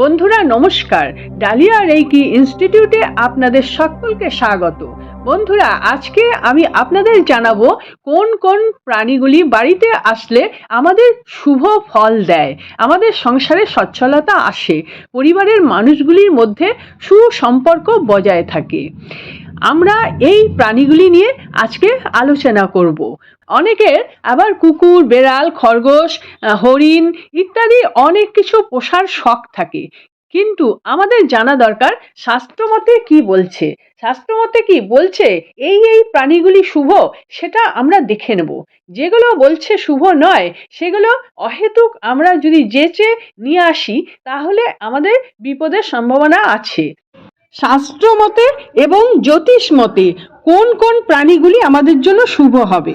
বন্ধুরা, নমস্কার। Dahlia reiki ইনস্টিটিউটে আপনাদের সকলকে স্বাগত। বন্ধুরা, আজকে আমি আপনাদের জানাব কোন কোন প্রাণীগুলি বাড়িতে আসলে আমাদের শুভ ফল দেয়। আমাদের সংসারে সচ্ছলতা আসে। পরিবারের মানুষগুলির মধ্যে সুসম্পর্ক বজায় থাকে। আমরা এই প্রাণীগুলি নিয়ে আজকে আলোচনা করব। অনেকের আবার কুকুর, বেড়াল, খরগোশ হরিণ ইত্যাদি অনেক কিছু পোষার শখ থাকে। কিন্তু আমাদের জানা দরকার শাস্ত্রমতে কি বলছে? শাস্ত্রমতে কি বলছে? এই এই প্রাণীগুলি শুভ, সেটা আমরা দেখে নেব। যেগুলো বলছে শুভ নয়, সেগুলো অহেতুক আমরা যদি যেচে নিয়ে আসি, তাহলে আমাদের বিপদের সম্ভাবনা আছে। শাস্ত্র মতে এবং জ্যোতিষ মতে কোন কোন প্রাণীগুলি আমাদের জন্য শুভ হবে?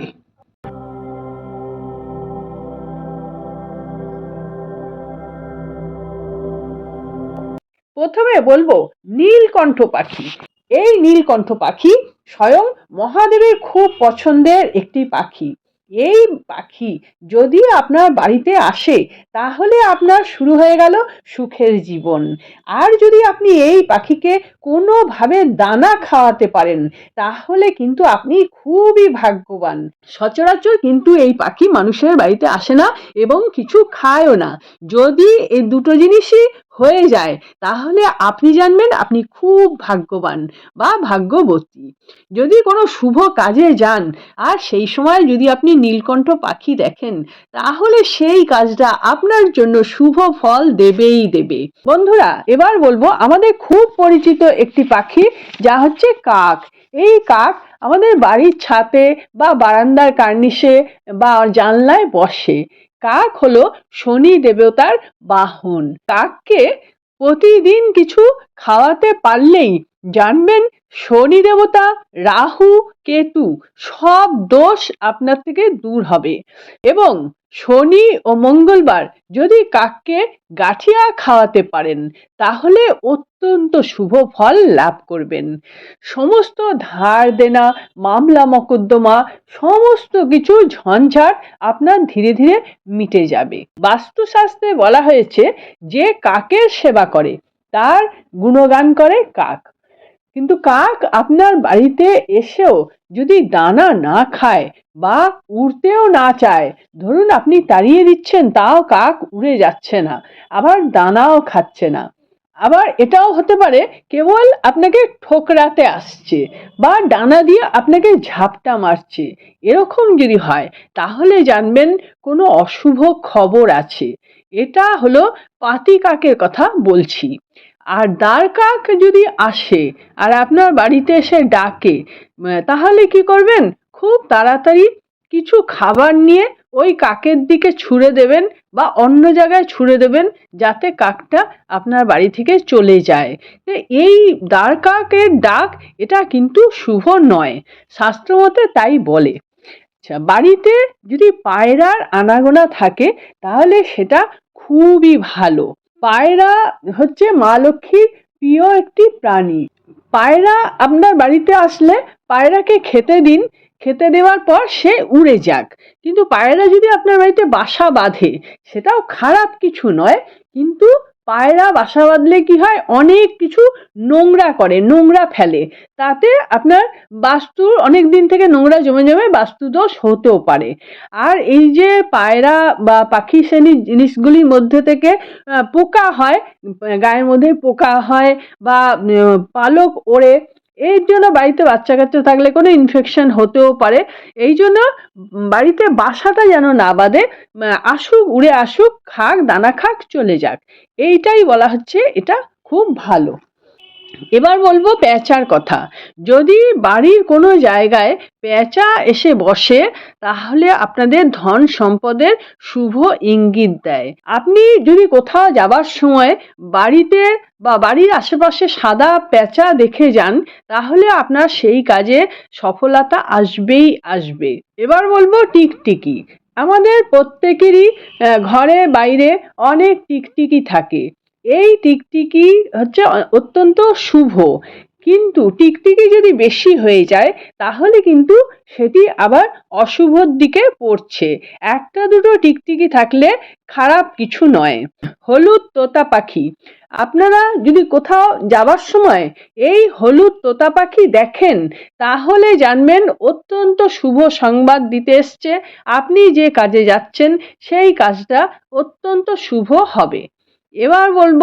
প্রথমে বলব নীলকণ্ঠ পাখি। এই নীলকণ্ঠ পাখি স্বয়ং মহাদেবের খুব পছন্দের একটি পাখি। এই পাখি যদি আপনার বাড়িতে আসে, তাহলে আপনার শুরু হয়ে গেল সুখের জীবন। আর যদি আপনি এই পাখিকে কোনোভাবে দানা খাওয়াতে পারেন, তাহলে কিন্তু আপনি খুবই ভাগ্যবান। সচরাচর কিন্তু এই পাখি মানুষের বাড়িতে আসে না এবং কিছু খায়ও না। যদি এই দুটো জিনিসই হয়ে যায়। তাহলে আপনি জানবেন আপনি খুব ভাগ্যবান বা ভাগ্যবতী। যদি কোনো শুভ কাজে যান আর সেই সময় যদি আপনি নীলকণ্ঠ পাখি দেখেন, তাহলে সেই কাজটা আপনার জন্য শুভ ফল দেবেই দেবে। বন্ধুরা, এবার বলব আমাদের খুব পরিচিত একটি পাখি, যা হচ্ছে কাক। এই কাক আমাদের বাড়ির ছাতে বা বারান্দার কার্নিশে বা জানলায় বসে। কাক হলো শনি দেবতার বাহন। কাককে প্রতিদিন কিছু খাওয়াতে পারলেই জানবেন শনি দেবতা, রাহু, কেতু সব দোষ আপনার থেকে দূর হবে। এবং শনি ও মঙ্গলবার যদি কাককে গাঠিয়া খাওয়াতে পারেন, তাহলে অত্যন্ত শুভ ফল লাভ করবেন। সমস্ত ধার দেনা, মামলা মকদ্দমা, সমস্ত কিছু ঝঞ্ঝাট আপনার ধীরে ধীরে মিটে যাবে। বাস্তুশাস্ত্রে বলা হয়েছে, যে কাকের সেবা করে, তার গুণগান করে কাক। কিন্তু কাক আপনার বাড়িতে এসেও যদি দানা না খায় বা উড়তেও না চায়, ধরুন আপনি তাড়িয়ে দিচ্ছেন তাও কাক উড়ে যাচ্ছে না, আবার দানাও খাচ্ছে না। আবার এটাও হতে পারে কেবল আপনাকে ঠোকরাতে আসছে বা ডানা দিয়ে আপনাকে ঝাপটা মারছে, এরকম যদি হয় তাহলে জানবেন কোনো অশুভ খবর আছে। এটা হলো পাতি কাকের কথা বলছি। আর দ্বার কাক যদি আসে আর আপনার বাড়িতে এসে ডাকে তাহলে কি করবেন? খুব তাড়াতাড়ি কিছু খাবার নিয়ে ওই কাকের দিকে ছুঁড়ে দেবেন বা অন্য জায়গায় ছুঁড়ে দেবেন যাতে কাকটা আপনার বাড়ি থেকে চলে যায়। এই দ্বার কাকের ডাক এটা কিন্তু শুভ নয় শাস্ত্রমতে তাই বলে। আচ্ছা বাড়িতে যদি পায়রার আনাগোনা থাকে তাহলে সেটা খুবই ভালো। পায়রা হচ্ছে মা লক্ষ্মীর প্রিয় একটি প্রাণী। পায়রা আপনার বাড়িতে আসলে পায়রাকে খেতে দিন, খেতে দেওয়ার পর সে উড়ে যাক। কিন্তু পায়রা যদি আপনার বাড়িতে বাসা বাঁধে, সেটাও খারাপ কিছু নয়, কিন্তু পায়রা বাসা বাঁধলে কি হয়? অনেক কিছু নোংরা করে, নোংরা ফেলে। তাতে আপনার বাস্তুর অনেক দিন থেকে নোংরা জমে জমে বাস্তুদোষ হতেও পারে। আর এই যে পায়রা বা পাখি শ্রেণির জিনিসগুলির মধ্যে থেকে পোকা হয়, গায়ের মধ্যে পোকা হয় বা পালক ওড়ে এর জন্য বাড়িতে বাচ্চা কাচ্চা থাকলে কোনো ইনফেকশন হতেও পারে। এই জন্য বাড়িতে বাসাটা যেন না বাঁধে আসুক, উড়ে আসুক, খাক, দানা খাক, চলে যাক। এইটাই বলা হচ্ছে, এটা খুব ভালো। এবার বলব পেঁচার কথা। যদি বাড়ির কোনো জায়গায় পেঁচা এসে বসে, তাহলে আপনাদের ধন সম্পদের শুভ ইঙ্গিত দেয়। আপনি যদি কোথাও যাবার সময় বাড়িতে বা বাড়ির আশেপাশে সাদা পেঁচা দেখে যান, তাহলে আপনার সেই কাজে সফলতা আসবেই আসবে। এবার বলব টিকটিকি। আমাদের প্রত্যেকেরই ঘরে বাইরে অনেক টিকটিকি থাকে। এই টিকটিকি হচ্ছে অত্যন্ত শুভ। কিন্তু টিকটিকি যদি বেশি হয়ে যায়, তাহলে কিন্তু সেটি আবার অশুভর দিকে পড়ছে। একটা দুটো টিকটিকি থাকলে খারাপ কিছু নয়। হলুদ তোতা পাখি। আপনারা যদি কোথাও যাবার সময় এই হলুদ তোতা পাখি দেখেন, তাহলে জানবেন অত্যন্ত শুভ সংবাদ দিতে এসছে। আপনি যে কাজে যাচ্ছেন, সেই কাজটা অত্যন্ত শুভ হবে। এবার বলব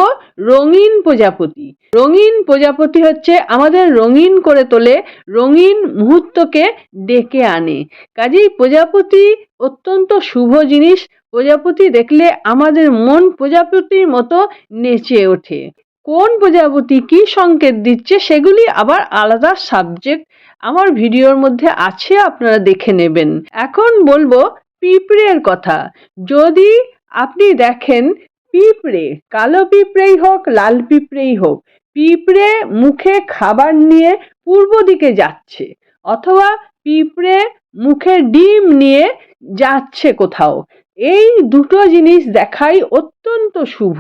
রঙিন প্রজাপতি। রঙিন প্রজাপতি হচ্ছে আমাদের রঙিন করে তোলে, রঙিন মুহূর্তকে ডেকে আনে। কাজেই প্রজাপতি অত্যন্ত শুভ জিনিস। প্রজাপতি দেখলে আমাদের মন প্রজাপতির মতো নেচে ওঠে। কোন প্রজাপতি কি সংকেত দিচ্ছে সেগুলি আবার আলাদা সাবজেক্ট আমার ভিডিওর মধ্যে আছে, আপনারা দেখে নেবেন। এখন বলব পিঁপড়ের কথা। যদি আপনি দেখেন পিঁপড়ে, কালো পিঁপড়েই হোক, লাল পিঁপড়েই হোক, পিঁপড়ে মুখে খাবার নিয়ে পূর্ব দিকে যাচ্ছে অথবা পিঁপড়ে মুখে ডিম নিয়ে যাচ্ছে কোথাও। এই দুটো জিনিস দেখাই অত্যন্ত শুভ।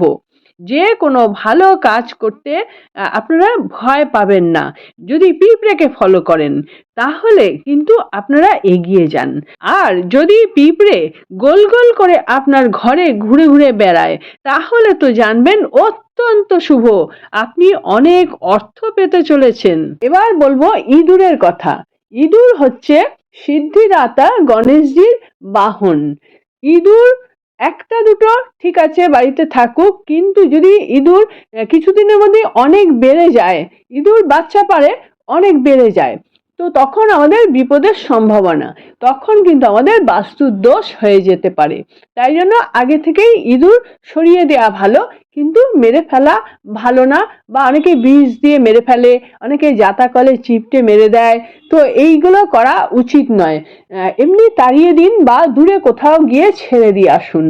যে কোনো ভালো কাজ করতে আপনারা ভয় পাবেন না। যদি পিঁপড়েকে ফলো করেন, তাহলে কিন্তু আপনারা এগিয়ে যান। আর যদি পিঁপড়ে গোল গোল করে আপনার ঘরে ঘুরে ঘুরে বেড়ায়, তাহলে তো জানবেন অত্যন্ত শুভ। আপনি অনেক অর্থ পেতে চলেছেন। এবার বলব ইঁদুরের কথা। ইঁদুর হচ্ছে সিদ্ধিদাতা গণেশজির বাহন। ইঁদুর ঠিক আছে, বাড়িতে থাকুক। কিন্তু যদি ইঁদুর কিছুদিনের মধ্যে অনেক বেড়ে যায়, ইঁদুর বাচ্চা পারে অনেক বেড়ে যায়। তো তখন আমাদের বিপদের সম্ভাবনা, তখন কিন্তু আমাদের বাস্তুর দোষ হয়ে যেতে পারে। তাই জন্য আগে থেকেই ইঁদুর সরিয়ে দেওয়া ভালো, কিন্তু মেরে ফেলা ভালো না, বা অনেকে বিষ দিয়ে মেরে ফেলে, অনেকে জাতা কলে চিপটে মেরে দেয়, তো এইগুলো করা উচিত নয়। এমনি তাড়িয়ে দিন বা দূরে কোথাও গিয়ে ছেড়ে দিয়ে আসুন।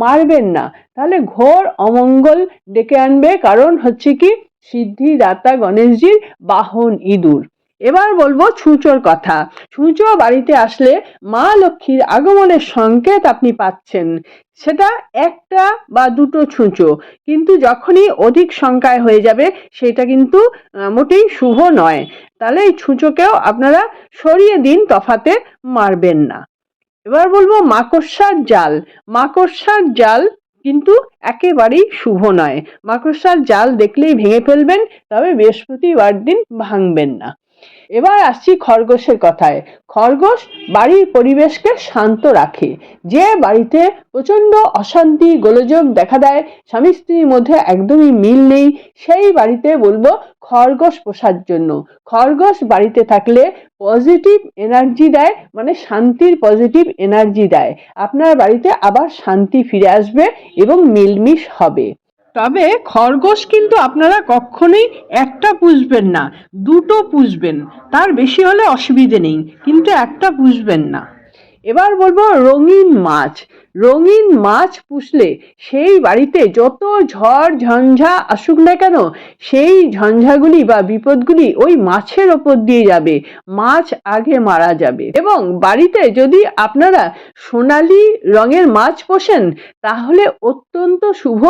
মারবেন না। তাহলে ঘোর অমঙ্গল ডেকে আনবে, কারণ হচ্ছে কি সিদ্ধিদাতা গণেশজির বাহন ইঁদুর। এবার বলব ছুঁচোর কথা। ছুঁচো বাড়িতে আসলে মা লক্ষ্মীর আগমনের সংকেত আপনি পাচ্ছেন। সেটা একটা বা দুটো ছুঁচো, কিন্তু যখনই অধিক সংখ্যায় হয়ে যাবে সেটা কিন্তু মোটেই শুভ নয়। তাহলে এই ছুঁচোকেও আপনারা সরিয়ে দিন, তফাতে মারবেন না। এবার বলব মাকড়সার জাল। মাকড়সার জাল কিন্তু একেবারেই শুভ নয়। মাকড়সার জাল দেখলেই ভেঙে ফেলবেন, তবে বৃহস্পতিবার দিন ভাঙবেন না। এবার আসছি খরগোশের কথায়। খরগোশ বাড়ির পরিবেশকে শান্ত রাখে। যে বাড়িতে প্রচণ্ড অশান্তি, গোলযোগ দেখা দেয়, স্বামী স্ত্রীর মধ্যে একদমই মিল নেই, সেই বাড়িতে বলব খরগোশ পোষার জন্য। খরগোশ বাড়িতে থাকলে পজিটিভ এনার্জি দেয় মানে শান্তির পজিটিভ এনার্জি দেয়। আপনার বাড়িতে আবার শান্তি ফিরে আসবে এবং মিলমিশ হবে। তবে খরগোশ কিন্তু আপনারা কখনোই একটা পুষবেন না, দুটো পুষবেন। তার বেশি হলে অসুবিধে নেই, কিন্তু একটা পুষবেন না। এবার বলব রঙিন মাছ। রঙিন মাছ পুষলে সেই বাড়িতে যত ঝড়, ঝঞ্ঝা আসুক না কেন, সেই ঝঞ্ঝাগুলি বা বিপদগুলি ওই মাছের ওপর দিয়ে যাবে। মাছ আগে মারা যাবে। এবং বাড়িতে যদি আপনারা সোনালি রঙের মাছ পোষেন, তাহলে অত্যন্ত শুভ,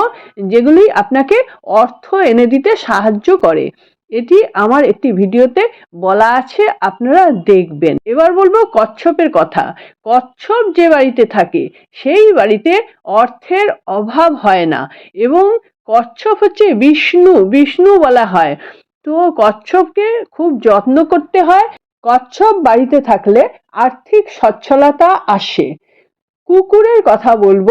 যেগুলি আপনাকে অর্থ এনে দিতে সাহায্য করে। এটি আমার একটি ভিডিওতে বলা আছে, আপনারা দেখবেন। এবার বলব কচ্ছপের কথা। কচ্ছপ যে বাড়িতে থাকে, সেই বাড়িতে অর্থের অভাব হয় না এবং কচ্ছপ হচ্ছে বিষ্ণু বিষ্ণু বলা হয়। তো কচ্ছপকে খুব যত্ন করতে হয়। কচ্ছপ বাড়িতে থাকলে আর্থিক সচ্ছলতা আসে। কুকুরের কথা বলব।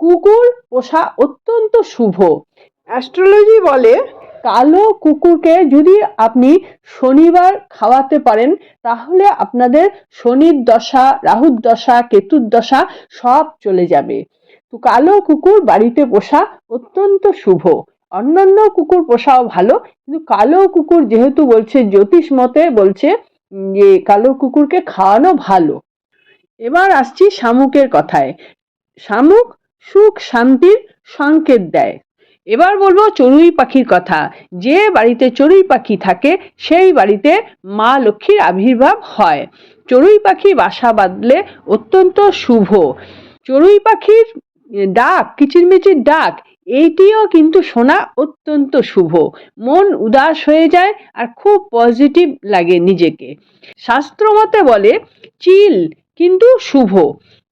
কুকুর পোষা অত্যন্ত শুভ। অ্যাস্ট্রোলজি বলে কালো কুকুরকে যদি আপনি শনিবার খাওয়াতে পারেন, তাহলে আপনাদের শনির দশা, রাহুর দশা, কেতুর দশা সব চলে যাবে। তো কালো কুকুর বাড়িতে পোষা অত্যন্ত শুভ। অন্যান্য কুকুর পোষাও ভালো, কিন্তু কালো কুকুর যেহেতু বলছে, জ্যোতিষ মতে বলছে যে, কালো কুকুরকে খাওয়ানো ভালো। এবার আসছি শামুকের কথায়। শামুক সুখ শান্তির সংকেত দেয়। এবার বলব চড়ুই পাখির কথা। যে বাড়িতে চড়ুই পাখি থাকে, সেই বাড়িতে মা লক্ষ্মীর আবির্ভাব হয়। চড়ুই পাখি বাসা বাঁধলে অত্যন্ত শুভ। চড়ুই পাখির ডাক, কিচিরমিচির ডাক, এইটিও কিন্তু শোনা অত্যন্ত শুভ। মন উদাস হয়ে যায় আর খুব পজিটিভ লাগে নিজেকে। শাস্ত্রমতে বলে, চিল কিন্তু শুভ।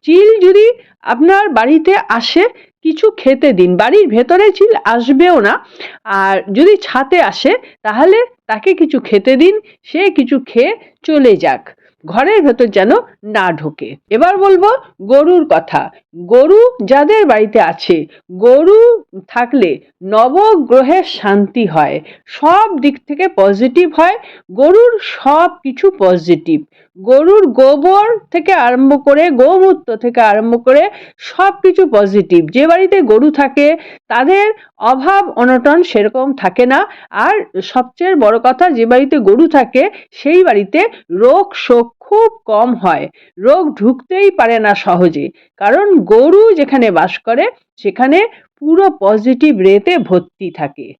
চিল যদি আপনার বাড়িতে আসে কিছু খেতে দিন। বাড়ির ভেতরে চিল আসবেও না। আর যদি ছাতে আসে, তাহলে তাকে কিছু খেতে দিন। সে কিছু খেয়ে চলে যাক। ঘরের ভেতর যেন না ঢোকে। এবার বলব গরুর কথা। গরু যাদের বাড়িতে আছে, গরু থাকলে নবগ্রহের শান্তি হয়। সব দিক থেকে পজিটিভ হয়। গরুর সব কিছু পজিটিভ গরুর গোবর থেকে আরম্ভ করে গোমূত্র থেকে আরম্ভ করে সব কিছু পজিটিভ যে বাড়িতে গরু থাকে, তাদের অভাব, অনটন সেরকম থাকে না। আর সবচেয়ে বড় কথা, যে বাড়িতে গরু থাকে, সেই বাড়িতে রোগ শোক খুব কম হয়। রোগ ঢুকতেই পারে না সহজে। কারণ গরু যেখানে বাস করে, সেখানে পুরো পজিটিভ রেতে ভর্তি থাকে।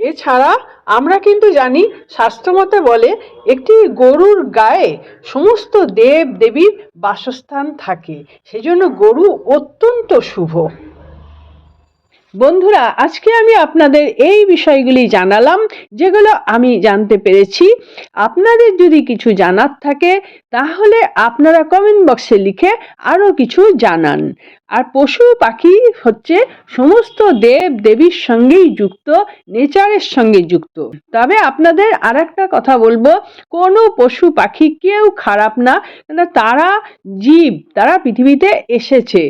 এছাড়া আমরা কিন্তু জানি শাস্ত্রমতে বলে একটি গরুর গায়ে সমস্ত দেব দেবীর বাসস্থান থাকে। সেজন্য গরু অত্যন্ত শুভ। বন্ধুরা, আজকে আমি আপনাদের এই বিষয়গুলি জানালাম, যেগুলো আমি জানতে পেরেছি। আপনাদের যদি কিছু জানার থাকে, তাহলে আপনারা কমেন্ট বক্সে লিখে আরও কিছু জানান। আর পশু পাখি হচ্ছে সমস্ত দেব দেবীর সঙ্গেই যুক্ত, নেচারের সঙ্গে যুক্ত। তবে আপনাদের আর একটা কথা বলব, কোনো পশু পাখি কেউ খারাপ না তারা জীব, তারা পৃথিবীতে এসেছে,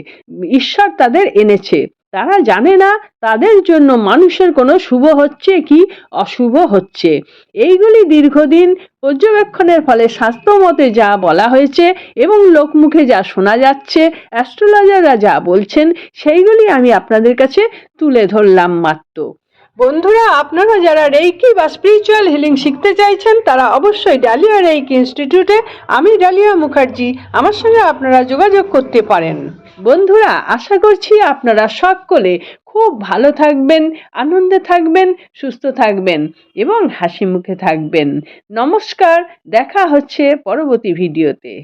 ঈশ্বর তাদের এনেছে। তারা জানে না তাদের জন্য মানুষের কোনো শুভ হচ্ছে কি অশুভ হচ্ছে। এইগুলি দীর্ঘদিন পর্যবেক্ষণের ফলে স্বাস্থ্যমতে যা বলা হয়েছে এবং লোকমুখে যা শোনা যাচ্ছে, অ্যাস্ট্রোলজাররা যা বলছেন, সেইগুলি আমি আপনাদের কাছে তুলে ধরলাম মাত্র। বন্ধুরা, আপনারা যারা রেইকি বা স্পিরিচুয়াল হিলিং শিখতে চাইছেন, তারা অবশ্যই ডালিয়া রেইকি ইনস্টিটিউটে আমি ডালিয়া মুখার্জি, আমার সঙ্গে আপনারা যোগাযোগ করতে পারেন। বন্ধুরা, আশা করছি আপনারা সকলে খুব ভালো থাকবেন, আনন্দে থাকবেন, সুস্থ থাকবেন এবং হাসি মুখে থাকবেন। নমস্কার, দেখা হচ্ছে পরবর্তী ভিডিওতে।